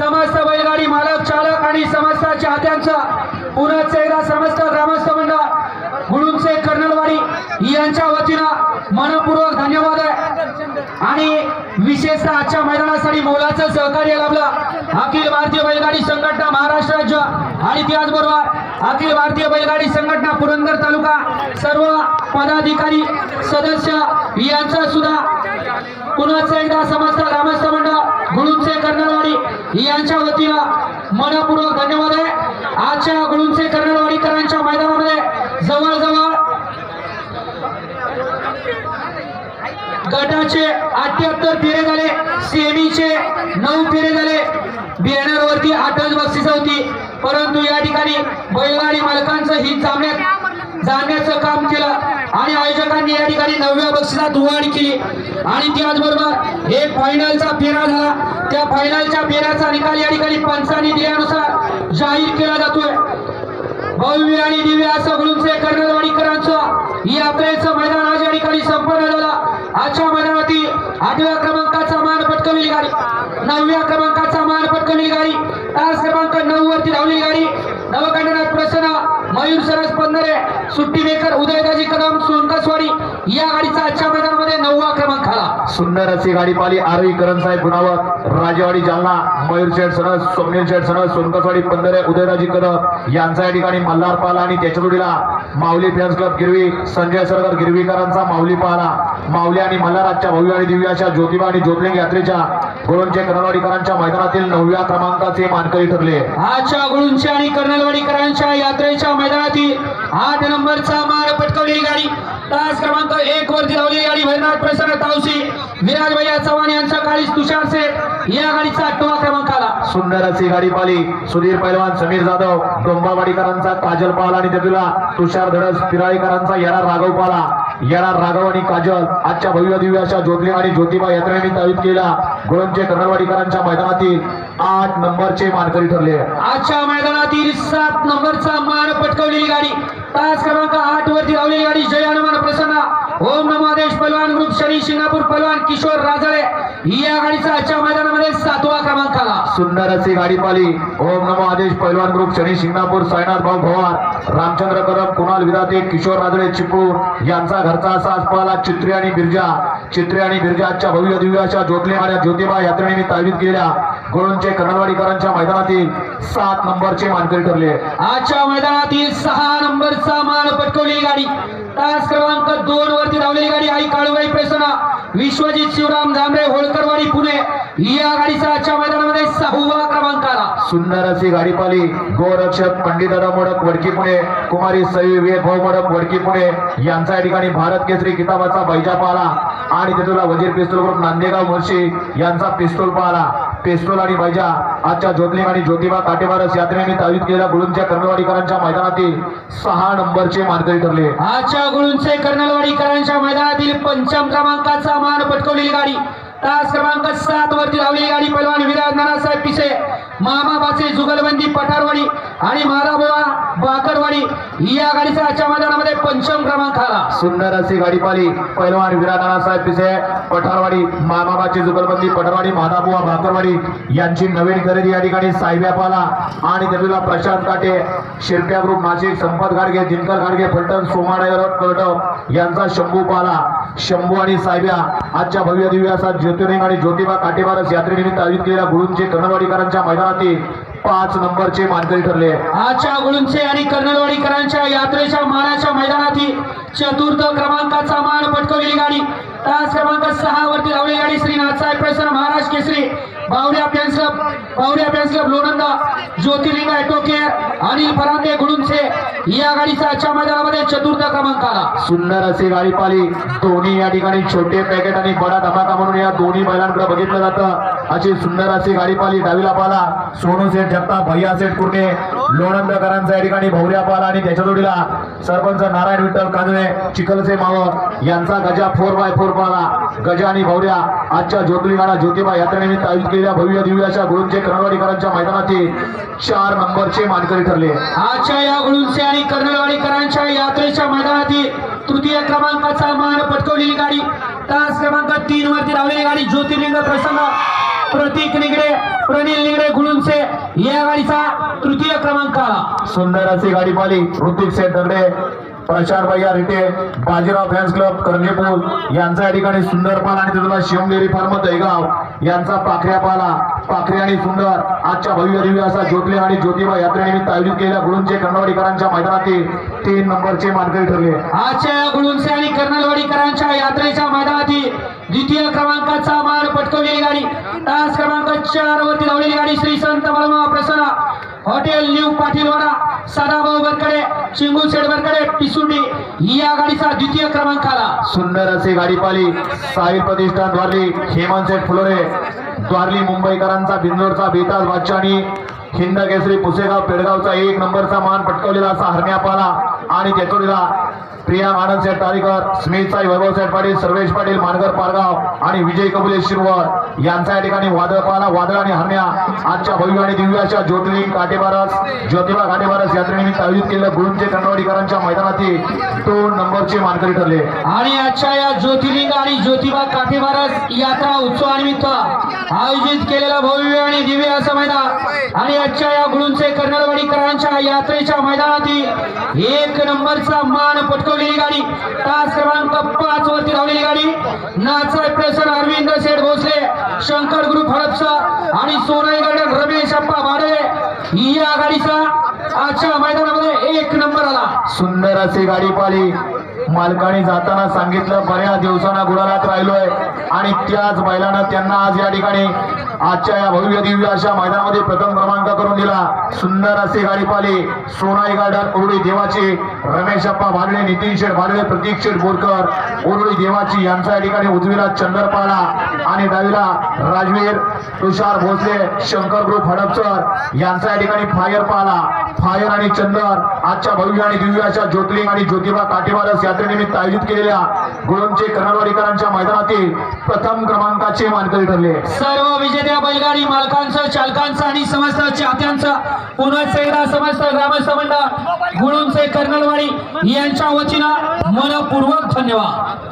समस्त बैलगाडी मालक चालक आणि समस्त चाहत्यांचा पुनच एकदा समस्त ग्रामस्थ मंडळ गुळुंचे कर्नलवाडी यांच्या वतीनं मनपूर्वक धन्यवाद आहे. आणि विशेषतः आजच्या मैदानासाठी मोलाचं सहकार्य लाभलं. अखिल भारतीय बैलगाडी संघटना महाराष्ट्र राज्य आणि त्याचबरोबर अखिल भारतीय बैलगाडी संघटना पुरंदर तालुका सर्व पदाधिकारी सदस्य यांचा सुद्धा पुन्हा एकदा समस्त ग्रामस्थ मंडळ गुळुंचे कर्नल यांच्या वतीनं मनपूर्वक धन्यवाद आहे. आजच्या गुळुंचे कर्नडवाडीकरांच्या मैदानामध्ये जवळजवळ गटाचे अठ्याहत्तर फेरे झाले सेमीचे नऊ फेरे झाले. बॅनर वरती आठच बक्षीस होती. परंतु या ठिकाणी बैलगाडी मालकांचं हित सामन्यात जाणण्याचं काम केलं आणि आयोजकांनी या ठिकाणी नवव्या बक्षिसात वाढ केली. आणि त्याचबरोबर एक फायनलचा फेरा झाला. त्या फायनलच्या फेऱ्याचा निकाल या ठिकाणी पंचानी दिल्यानुसार जाहीर केला जातोय. भव्य आणि दिव्य असं गुळुंचे कर्नलवाडीकरांचं यात्रेचं मैदान आज या ठिकाणी संपन्न झालं. आजच्या मैदानातील आठव्या क्रमांकाचा मान पटकवलेली गाडी. नवव्या क्रमांकाचा मान पटकवलेली गाडी. तास क्रमांक नऊ वरती धावलेली गाडी नवकंडनाथ प्रसन्न मयूर सरस पंधरे सुट्टी मेकर उदयदाजी कदम सोनकसवाडी या गाडीचा आजच्या मैदानामध्ये नववा क्रमांक आला. सुंदर अशी गाडी पाली आरोही करण साहेब गुणावर राजेवाडी जालना मयूर शेठ सणस स्वप्नील शेठ सणस सोनकसवाडी पंधरे उदयराजी कदम. यांचा या ठिकाणी मल्हार पाला आणि त्याच्या जोडीला माऊली फॅन्स क्लब गिरवी संजय सरगर गिरवीकरांचा माऊली पाला. माऊली आणि मल्हार आजच्या भव्य आणि दिव्य अशा ज्योतिबा आणि ज्योतलिंग यात्रेच्या गोळूंचे करणवाडीकरांच्या मैदानातील नवव्या क्रमांकाचे मानकरी ठरले. आजच्या गुळूंच्या आणि कर्नलवाडीकरांच्या यात्रेच्या मैदानातील आठ नंबरचा मार पटकवलेली गाडी. तास क्रमांक एक वरती धावलेली गाडी भैरनाथ प्रसन्न तावसी विराज भैया चव्हाण यांचा काळीस तुषार सेठ या गाडीचा आठवा क्रमांक आला. सुंदर अशी गाडी पाहिली. सुधीर पैलवान समीर जाधव डोंबावाडीकरांचा काजल पाला आणि त्यातला तुषार धडस पिराळीकरांचा येणार राघव पाला. येणार राघव आणि काजल. आजच्या भव्य दिव्य अशा आणि ज्योतिबा यात्रेने आयोजित केला गोळंचे कर्नलवाडीकरांच्या मैदानातील आठ नंबरचे मानकरी ठरले. आजच्या मैदानातील सात नंबरचा मान पटकवलेली गाडी. तास क्रमांक आठ वरती लावलेली गाडी जय हनुमान प्रसन्न. ओम नमो आदेश पलवान ग्रुप शनी शिंगापूर पलवान किशोर राजळे या गाडीचा आजच्या मैदानामध्ये सातवा क्रमांक आला. सुंदर अशी गाडी पाली ओम नमो आदेश पैलवान ग्रुप शनी शिंगणापूर साईनाथ भाऊ भवार. रामचंद्र कदम कुणाल विदाते किशोर राजळे चिपळूण. यांचा घरचा असा आज पाला चित्रे आणि बिरजा. चित्रे आणि बिरजा आजच्या भव्य दिव्याच्या अशा ज्योतले आणि ज्योतिबा यात्रेनिमित्त आयोजित केलेल्या गोळूंचे कर्नलवाडीकरांच्या मैदानातील सात नंबरचे मानकरी ठरले. आजच्या मैदानातील सहा नंबरचा मान पटकवलेली गाडी. तास क्रमांक दोन वरती धावलेली गाडी आई काळूबाई प्रसन्न विश्वजित शिवराम झांबरे होळकरवाडी पुणे. या गाडीचा आजच्या मैदानामध्ये सहावा क्रमांक आला. सुंदर अशी गाडी पाली गोरक्षक पंडितदादा मोडक वडकी पुणे. कुमारी सई विवेक भाऊ मोडक वडकी पुणे. यांचा या ठिकाणी भारत केसरी किताबाचा बैजा पाहला. आणि तिथला वजीर पिस्तूल ग्रुप नांदेगाव मुळशी यांचा पिस्तूल पाहला. पिस्तूल आणि बैजा आजच्या ज्योतिर्लिंग आणि ज्योतिबा काटेबारस यात्रेनिमित्त आयोजित केलेल्या गुळूंच्या कर्णवाडीकरांच्या मैदानातील सहा नंबरचे मानकरी ठरले. आजच्या गुळूंचे कर्नलवाडीकरांच्या मैदानातील पंचम क्रमांकाचा मान पटकवलेली गाडी. तास क्रमांक सात वरती धावली गाडी पैलवान विराज नानासाहेब पिसे मामाबाचे जुगलबंदी पठारवाडी आणि महाराबोवा बाकरवाडी या गाडीचा आजच्या मैदानामध्ये पंचम क्रमांक आला. सुंदर अशी गाडी पाली पैलवान विराज साहेब पिसे पठारवाडी मामाबाची जुगलबंदी पठारवाडी माधाबुवा भाकरवाडी यांची नवीन खरेदी या ठिकाणी साहेब्या पाला आणि त्यातला प्रशांत काटे शिरप्या ग्रुप नाशिक संपत गाडगे दिनकर गाडगे फलटण सोमाडायर कळटप यांचा शंभू पाला. शंभू आणि साहेब्या आजच्या भव्य दिव्य असा ज्योतिर्लिंग आणि ज्योतिबा काटेबारस यात्रेनिमित्त आयोजित केलेल्या गुळूंचे कर्णवाडीकरांच्या मैदानातील पाच नंबरचे मानकरी ठरले. आजच्या गुळूंचे आणि कर्णवाडीकरांच्या यात्रेच्या मानाच्या मैदानातील चतुर्थ क्रमांकाचा मान पटकवलेली गाडी तास क्रमांक सहा वरती धावलेली गाडी श्री नाथसाहेब प्रसन्न महाराज केसरी Bavdya fans club Bavdya fans club लोणंदा ज्योतिर्लिंग ॲटो आणि परांदे गुडुंचे या गाडीचा आजच्या मैदानामध्ये चतुर्थ क्रमांक आला. सुंदर अशी गाडी पाली. दोन्ही या ठिकाणी छोटे पॅकेट आणि बडा धमाका म्हणून या दोन्ही बैलांकडे बघितलं जातं. अशी सुंदर अशी गाडी पाली डावीला पाला सोनू सेठ जगताप भैया सेठ कुर्णे लोणंदकरांचा या ठिकाणी भौऱ्या पाला आणि त्याच्या जोडीला सरपंच नारायण विठ्ठल कांदळे चिखलसे मावळ यांचा गजा फोर बाय फोर पाला गजा आणि भौऱ्या आजच्या ज्योतिर्लिंगाला ज्योतिबा यात्रेनिमित्त आयोजित केलेल्या भव्य दिव्य अशा गुरुंचे कर्णवाडीकरांच्या मैदानातील चार नंबरचे मानकरी ठरले. आजच्या या गुरुंचे आणि कर्णवाडीकरांच्या यात्रेच्या मैदानातील तृतीय क्रमांकाचा मान पटकवलेली गाडी. तास क्रमांक तीन वरती धावलेली गाडी ज्योतिर्लिंग प्रसन्न प्रतीक निगडे प्रनिल निगडे गुळुंचे या गाडीचा तृतीय क्रमांक. आला सुंदर अशी गाडी पाली ऋतिक दगडे प्रशांत भैया रिटे बाजीराव फॅन्स क्लब कर्णेपूल यांचा या ठिकाणी सुंदर पाल आणि तिथला शिवम डेअरी फार्म दहेगाव यांचा पाखऱ्या पाला. पाखरे आणि सुंदर. आजच्या भव्य दिव्य असा ज्योतले आणि ज्योतिबा यात्रेनिमित्त आयोजित केलेल्या गुळूंचे कर्णवाडीकरांच्या मैदानातील तीन नंबरचे मानकरी ठरले. आजच्या या गुळुंचे आणि कर्नलवाडीकरांच्या यात्रेच्या मैदानातील द्वितीय क्रमांकाचा मान पटकवलेली गाडी. तास क्रमांक चार वरती धावलेली गाडी श्री संत बलमा प्रसन्न. हॉटेल न्यू पाटीलवाडा सदाभाऊ बरकडे चिंगू शेड बरकडे पिसुंडी या गाडीचा द्वितीय क्रमांक आला. सुंदर अशी गाडी पाली. साहिल प्रतिष्ठान द्वारली हेमंत शेठ फुलोरे. द्वारली मुंबईकरांचा बिंदोरचा बेताज बादशाह आणि हिंद केसरी पुसेगाव पेडगावचा एक नंबरचा मान पटकवलेला असा हरण्यापाला आणि तेचोरीला प्रिया आनंद सेठ तारीकर स्मित साई वैभव सेठ पाटील सर्वेश पाटील मानगर पारगाव आणि विजय कबुले शिरवळ. यांचा या ठिकाणी वादळ पाला वादळ आणि हरण्या. आजच्या भव्य आणि दिव्याच्या अशा काटेबारस ज्योतिबा काटेबारस यात्रेनिमित्त आयोजित केलेल्या गुरुंचे कन्नवाडीकरांच्या मैदानातील दोन नंबरचे मानकरी ठरले. आणि आजच्या या ज्योतिर्लिंग आणि ज्योतिबा काठीबारस यात्रा उत्सवानिमित्त आयोजित केलेला भव्य आणि दिव्य असं मैदान. आणि आजच्या या गुळूंचे कर्नलवाडीकरांच्या यात्रेच्या मैदानातील एक नंबरचा मान पटकवलेली गाडी. तास क्रमांक पाच वरती धावलेली गाडी. नाचा प्रेसर अरविंद शेठ भोसले शंकर ग्रुप हडपसर आणि सोनाई गार्डन रमेश अप्पा भाडे. या गाडीचा आजच्या मैदानामध्ये एक नंबर आला. सुंदर असे गाडी पाली मालकाने जाताना सांगितलं बऱ्याच दिवसांना गुलालात राहिलोय. आणि त्याच बैलानं त्यांना आज या ठिकाणी आजच्या या भव्य दिव्य अशा मैदानामध्ये प्रथम क्रमांक करून दिला. सुंदर असे गाडी पाले. सोनाई गार्डन उरुळी देवाचे. रमेश अप्पा भाडले नितीन शेठ भाडले प्रतीक शेठ बोरकर उरुळी देवाची यांचा या ठिकाणी उजवीला चंद्रपाला आणि डावीला राजवीर तुषार भोसले शंकर ग्रुप हडपसर यांचा या ठिकाणी फायर पाला. फायर आणि चंदर आजच्या भव्य आणि दिव्य अशा ज्योतिर्लिंग आणि ज्योतिबा काठीवारस यात्रेनिमित्त आयोजित केलेल्या गुळूंचे कर्णवाडीकरांच्या मैदानातील प्रथम क्रमांकाचे मानकरी ठरले. सर्व विजेत्या बैलगाडी मालकांचं चालकांचं आणि समस्त चाहत्यांचं पुन्हा एकदा समस्त ग्रामस्थ मंडळ गुळूंचे कर्नलवाडी यांच्या वतीनं मनपूर्वक धन्यवाद.